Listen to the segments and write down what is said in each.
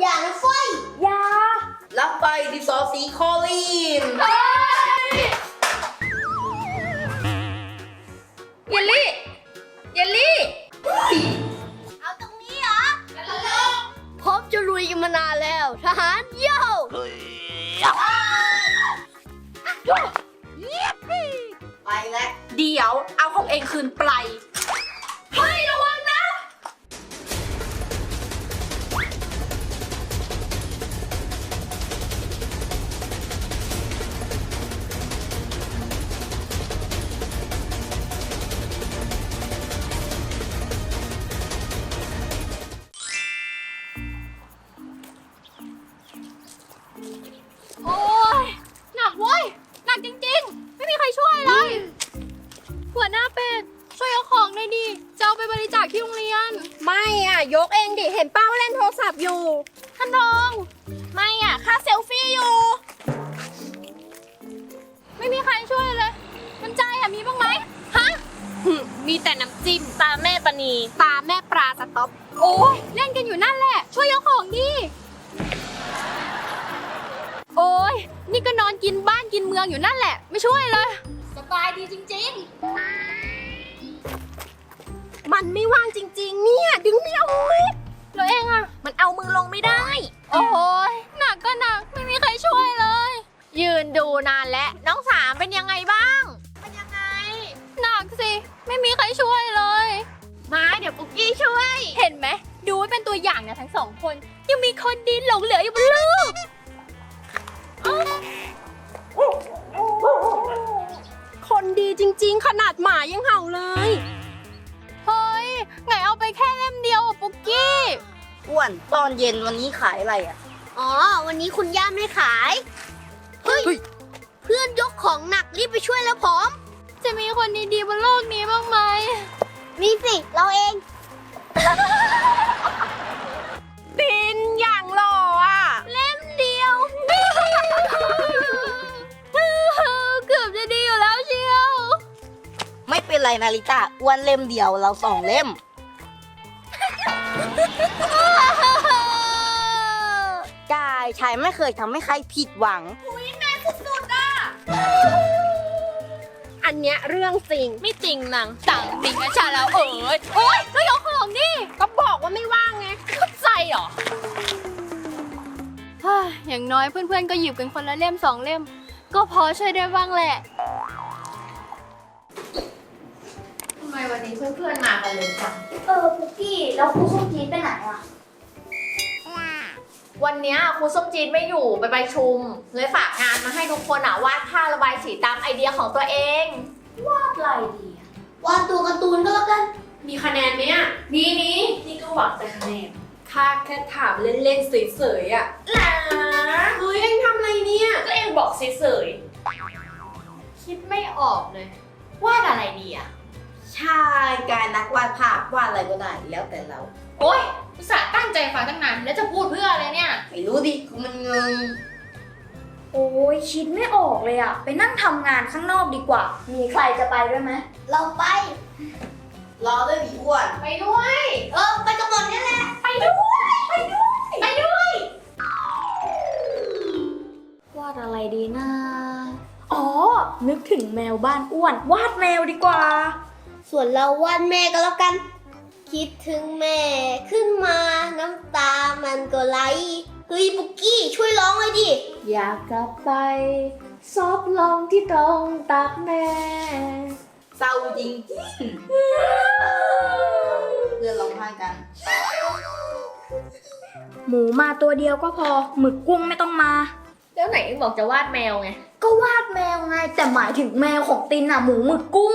อย่านะเฟยอยารับไปดินสอสีคอลีน เยลลี่ เยลลี่ เอาตรงนี้เหรอพบจะลุยกันมานานแล้ว ทหารโย่ไปแล้ว เดี๋ยวเอาของเองคืนไป ยกเองดิ เห็นเป้าเล่นโทรศัพท์อยู่ท่านรองไม่อะ ค่าเซลฟี่อยู่ ไม่มีใครช่วยเลยน้ำใจอะมีบ้างไหมฮะมีแต่น้ำจิ้มตาแม่ปณีตาแม่ปลาสต๊อป โอ้ยเล่นกันอยู่นั่นแหละ ช่วยเอาของดิ โอ้ยนี่ก็นอนกินบ้านกินเมืองอยู่นั่นแหละ ไม่ช่วยเลย สบายดีจริง ๆ มันไม่ว่างจริง ๆ เนี่ย ดึงไม่เอาเลยแล้วเองอะมันเอามือลงไม่ได้ โอ้ยหนักก็หนักไม่มีใครช่วยเลย ยืนดูนานแล้วน้องสามเป็นยังไงบ้าง เป็นยังไง หนักสิ ไม่มีใครช่วยเลย มาเดี๋ยวปุกกี้ช่วย เห็นไหมดูไว้เป็นตัวอย่างนะทั้งสองคน ยังมีคนดีหลงเหลืออยู่บนโลกคนดีจริง ๆ ขนาดหมายังเห่าเลย อ้วนตอนเย็นวันนี้ขายอะไรอะ อ๋อ วันนี้คุณย่าไม่ขาย เฮ้ยเฮ้ยเพื่อนยกของหนักรีบไปช่วยแล้วพร้อม จะมีคนดีๆบนโลกนี้บ้างไหม มีสิ เราเอง ตินอย่างหล่ออะ เล่มเดียว เกือบจะดีอยู่แล้วเชียว ไม่เป็นไรนาริตาอ้วนเล่มเดียวเราสองเล่ม กายชายไม่เคยทำให้ใครผิดหวังอันเนี้ยเรื่องจริง ไม่จริงนังสั่งจริงนะชาแล้วเอ๋ยโอ๊ยก็ยกของดิก็บอกว่าไม่ว่างไงเข้าใจเหรอเฮ้ยอย่างน้อยเพื่อนๆก็หยิบกันคนละเล่มสองเล่ม ก็พอช่วยได้บ้างแหละ วันนี้เพื่อนๆมากันเลยจังเออปุกกี้แล้วครูส้มจีนไปไหนอะวันเนี้ยครูส้มจีนไม่อยู่ไปประชุม เลยฝากงานมาให้ทุกคนอะวาดภาพระบายสีตามไอเดียของตัวเองอะไรดีอะวาดตัวการ์ตูนก็แล้วกัน มีคะแนนไหมอะ มีนี้นี่ก็หวังแต่คะแนนค่าแค่ถามเล่นๆเฉยๆอะหลาเฮ้ยเอ็งทำอะไรเนี่ย ก็เอ็งบอกเฉยๆคิดไม่ออกเลย วาดอะไรดีอะ ใช่กายนักวาดภาพวาดอะไรก็ได้แล้วแต่เรา โอ๊ยอุตส่าห์ตั้งใจฟังตั้งนานแล้วจะพูดเพื่ออะไรเนี่ย ไม่รู้ดิคือมันเงินโอ้ยคิดไม่ออกเลยอะไปนั่งทำงานข้างนอกดีกว่า มีใครจะไปด้วยไหมเราไป รอด้วยดิอ้วนไปด้วย เออ ไปกับหมดนี่แหละ ไปด้วย ไปด้วย ไปด้วย วาดอะไรดีนะอ๋อ นึกถึงแมวบ้านอ้วน วาดแมวดีกว่า ส่วนเราวาดแม่ก็แล้วกัน คิดถึงแม่ขึ้นมาน้ำตามันก็ไหลเฮ้ยปุกกี้ช่วยร้องเลยดิ อยากกลับไปซบลงที่ตรงตักแม่ เศร้าจริงจริงๆเพื่อนร้องไห้กัน หมูมาตัวเดียวก็พอ หมึกกุ้งไม่ต้องมา แล้วไหนเอ็งบอกจะวาดแมวไง ก็วาดแมวไง แต่หมายถึงแมวของตินอะหมูหมึกกุ้ง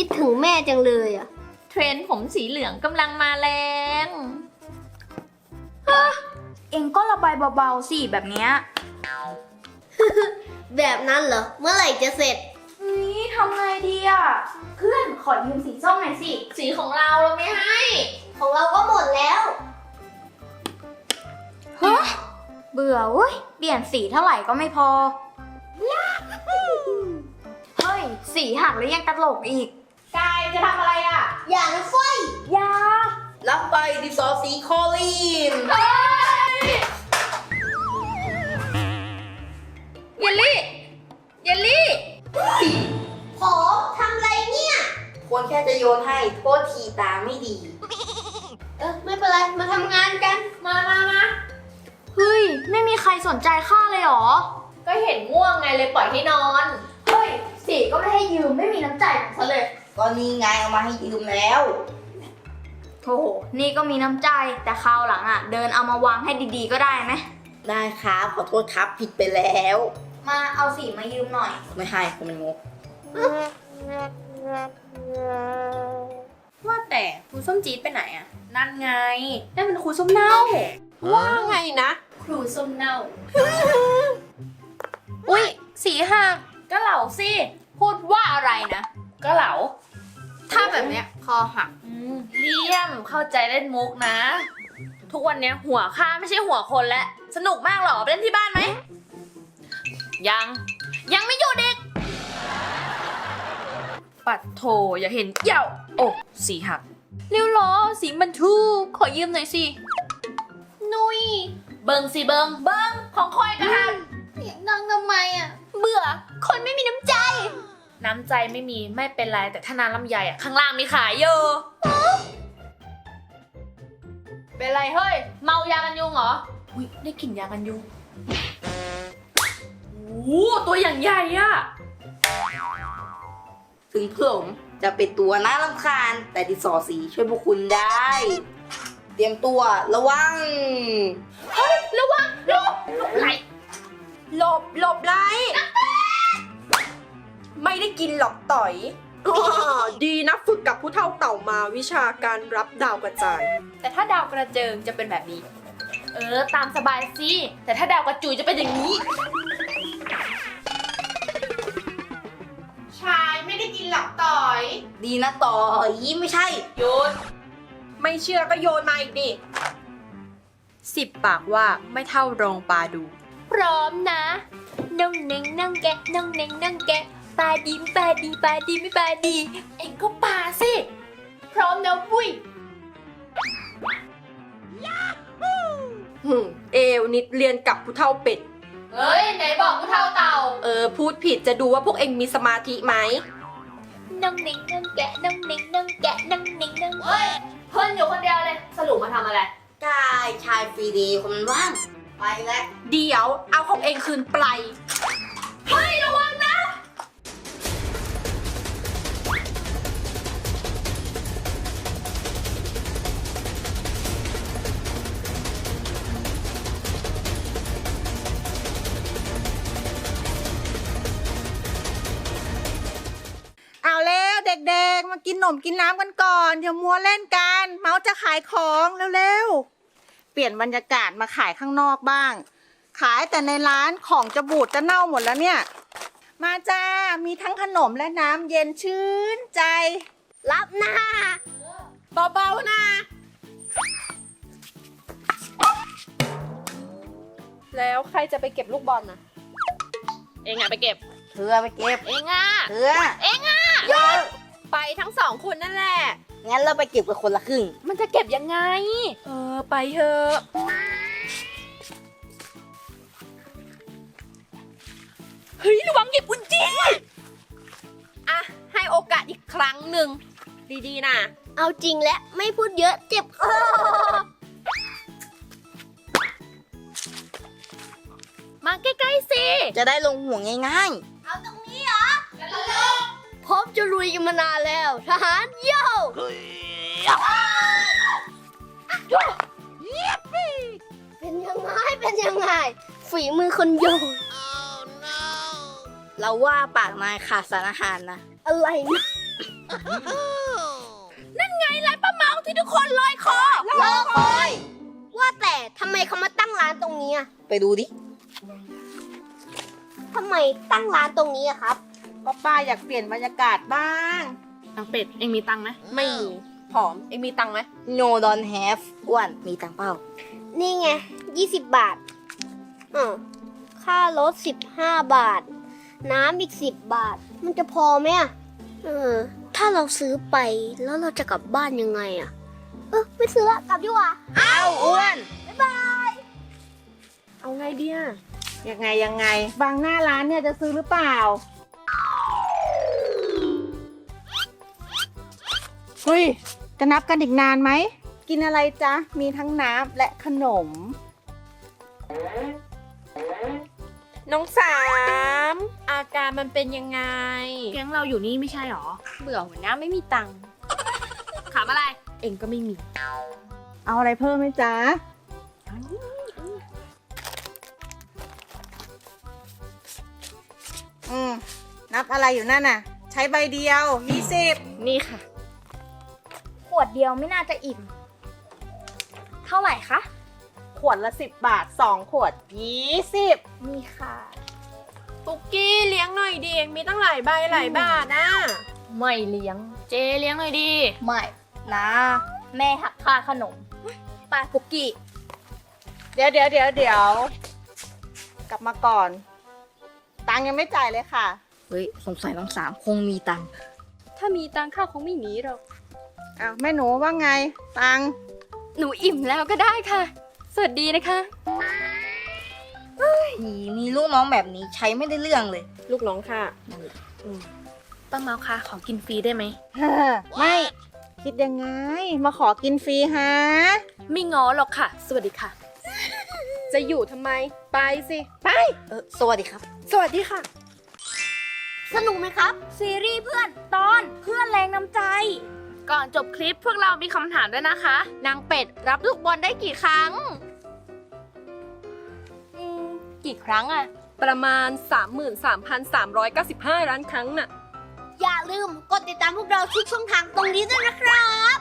คิดถึงแม่จังเลยอะ เทรนด์ผมสีเหลืองกำลังมาแรงเองก็ระบายเบาๆสิแบบเนี้ยแบบนั้นเหรอ เมื่อไหร่จะเสร็จ นี่ทำไงดีอะเพื่อนขอยืมสีส้มหน่อยสิ สีของเราเราไม่ให้ ของเราก็หมดแล้วฮะเบื่อเว้ยเปลี่ยนสีเท่าไหร่ก็ไม่พอ เฮ้ย สีหักแล้วยังตลกอีก กายจะทำอะไรอะ อย่านะเฟยอยารับไปดินสอสีคอลีนเยลลี่ เยลลี่ ผมทำอะไรเนี่ย ควรแค่จะโยนให้โทษทีตาไม่ดี เออไม่เป็นไร มาทำงานกัน มามามาเฮ้ย ไม่มีใครสนใจข้าเลยเหรอ ก็เห็นง่วงไงเลยปล่อยให้นอน เฮ้ยสีก็ไม่ให้ยืมไม่มีน้ำใจซะเลย ก็นี่ไงเอามาให้ยืมแล้วโธ่นี่ก็มีน้ำใจแต่คราวหลังอะ เดินเอามาวางให้ดีๆก็ได้ไหมได้ครับขอโทษครับผิดไปแล้ว มาเอาสีมายืมหน่อย ไม่ให้ผมมันงกว่าแต่ครูส้มจี๊ดไปไหนอะนั่นไงนั่นเป็นครูส้มเน่าว่าไงนะ ครูส้มเน่า อุ้ยสีหักก็เหลาสิ พูดว่าอะไรนะก็เหลา ถ้าแบบเนี้ยคอหักอืมเลี่ยมเข้าใจเล่นมุกนะ ทุกวันเนี้ยหัวข้าไม่ใช่หัวคนแล้วสนุกมากเหรอไปเล่นที่บ้านไหม ยัง ยังไม่หยุดอีกปัดโถอย่าเห็นเหี่ยวโอ้สีหักเร็วล้อสีมันทูขอยืมหน่อยสิ นุยเบิงสิเบิงเบิงของคอยกระหักนั่งทำไมอะ เบื่อ คนไม่มีน้ำใจ น้ำใจไม่มีไม่เป็นไรแต่ถ้าน้ำลำไยอะข้างล่างมีขายอยู่เป็นไรเฮ้ย เมายากันยุงเหรอ อุ้ยได้กลิ่นยากันยุงโอ้โหตัวอย่างใหญ่อะถึงผมจะเป็นตัวน่ารำคาญ แต่ดินสอสีช่วยพวกคุณได้ เตรียมตัวระวังระวังหลบหลบไหลหลบหลบไร ไม่ได้กินหรอกต่อยอ้อดีนะฝึกกับผู้เท่าเต่ามาวิชาการรับดาวกระจาย แต่ถ้าดาวกระเจิงจะเป็นแบบนี้ เออ ตามสบายสิ แต่ถ้าดาวกระจุยจะเป็นอย่างนี้ ชายไม่ได้กินหรอกต่อย ดีนะต่อยไม่ใช่หยุดไม่เชื่อก็โยนมาอีกดิสิบปากว่าไม่เท่าโรงปลาดู พร้อมนะน้องเน่งน้องแกะน้องเน่งน้องแกะ ปลาดีไม่ปลาดีปลาดีไม่ปลาดี เอ็งก็ปลาสิ พร้อมนะวุ้ยหึ่มเอวนิดเรียนกับผู้เท่าเป็ด เฮ้ย ไหนบอกกูเท่าเต่า เออ พูดผิดจะดูว่าพวกเองมีสมาธิไหม น้องเน่งน้องแกะน้องเน่งน้องแกะน้องเน่งน้องเฮ้ยเพิ่นอยู่คนเดียวเลย สรุปมาทำอะไร กายชายฟรีเดย์คนมันว่าง ไปแล้ว เดี๋ยวเอาของเองคืนไปเอา มากินหนมกินน้ำกันก่อนอย่ามัวเล่นกัน เมาส์จะขายของเร็วๆ เปลี่ยนบรรยากาศมาขายข้างนอกบ้าง ขายแต่ในร้านของจะบูดจะเน่าหมดแล้วเนี่ย มาจ้า มีทั้งขนมและน้ำเย็นชื่นใจ รับหน้าเบาๆนะแล้วใครจะไปเก็บลูกบอลนะเอ็งอะไปเก็บ เธอไปเก็บ เอ็งอะเธอ เอ็งอะเยอะ ไปทั้งสองคนนั่นแหละ งั้นเราไปเก็บกันคนละครึ่ง มันจะเก็บยังไง เออ ไปเถอะเฮ้ยระวังหยิบกุญแจอะ ให้โอกาสอีกครั้งหนึ่ง ดีๆนะ เอาจริงและไม่พูดเยอะเจ็บคอมาใกล้ๆสิ จะได้ลงห่วงง่ายเพบจะลุยกันมานานแล้ว ทหารโย่เป็นยังไง เป็นยังไง ฝีมือคนโยนๆเราว่าปากนายขาดสารอาหารนะ อะไรนะนั่นไงร้านป้าเมาที่ทุกคนลอยคอรอคอย ว่าแต่ทำไมเขามาตั้งร้านตรงนี้อะไปดูดิทำไมตั้งร้านตรงนี้อะครับ ก็ป้าอยากเปลี่ยนบรรยากาศบ้างนางเป็ดเอ็งมีตังค์ไหมไม่มีผอมเองมีตังค์ไหม No don't have อ้วนมีตังเป้านี่ไง 20 บาทอ่าค่ารถ 15 บาท น้ำอีก 10 บาท มันจะพอไหมอะเออ ถ้าเราซื้อไปแล้วเราจะกลับบ้านยังไงอะเออไม่ซื้อละกลับดีกว่าเอ้าอ้วนเอาไงเดียยังไงยังไง บางหน้าร้านเนี่ยจะซื้อหรือเปล่า เฮ้ย จะนับกันอีกนานไหม กินอะไรจ๊ะ มีทั้งน้ำและขนม น้องสาม อาการมันเป็นยังไง แก๊งเราอยู่นี่ไม่ใช่หรอ เบื่อหัวหน้าไม่มีตังค์ขำอะไร เองก็ไม่มี เอาอะไรเพิ่มไหมจ๊ะ อืม นับอะไรอยู่นั่นน่ะ ใช้ใบเดียวยี่สิบนี่ค่ะข วดเดียวไม่น่าจะอิ่ม เท่าไหร่คะ ขวดละสิบบาทสองขวดยี่สิบนี่ค่ะ ปุกกี้เลี้ยงหน่อยดีเองมีตั้งหลายใบหลายบาทนะไม่เลี้ยง เจเลี้ยงหน่อยดี ไม่นะ แม่หักค่าขนมไปาปุกกี้ เดี๋ยวเดี๋ยวเดี๋ยวเดี๋ยวกลับมาก่อน ตังค์ยังไม่จ่ายเลยค่ะ เฮ้ย สงสัยน้องสามคงมีตังค์ถ้ามีตังค่าคงไม่หนีหรอก อ้าวแม่หนูว่าไง ตังค์หนูอิ่มแล้วก็ได้ค่ะ สวัสดีนะคะ มีมีลูกน้องแบบนี้ใช้ไม่ได้เรื่องเลย ลูกน้องค่ะ ป้าเมาค่ะ ขอกินฟรีได้ไหมเฮ้อไม่ คิดยังไง มาขอกินฟรีฮะ ไม่ง้อหรอกค่ะ สวัสดีค่ะ จะอยู่ทำไม ไปสิ ไป เออสวัสดีครับ สวัสดีค่ะ สนุกไหมครับ ซีรีส์เพื่อนตอนเพื่อนแรงน้ำใจ ก่อนจบคลิปพวกเรามีคำถามด้วยนะคะ นางเป็ดรับลูกบอลได้กี่ครั้ง อืม กี่ครั้งอะประมาณ 33,395 ล้านครั้งน่ะ อย่าลืมกดติดตามพวกเราทุกช่องทางตรงนี้ด้วยนะครับ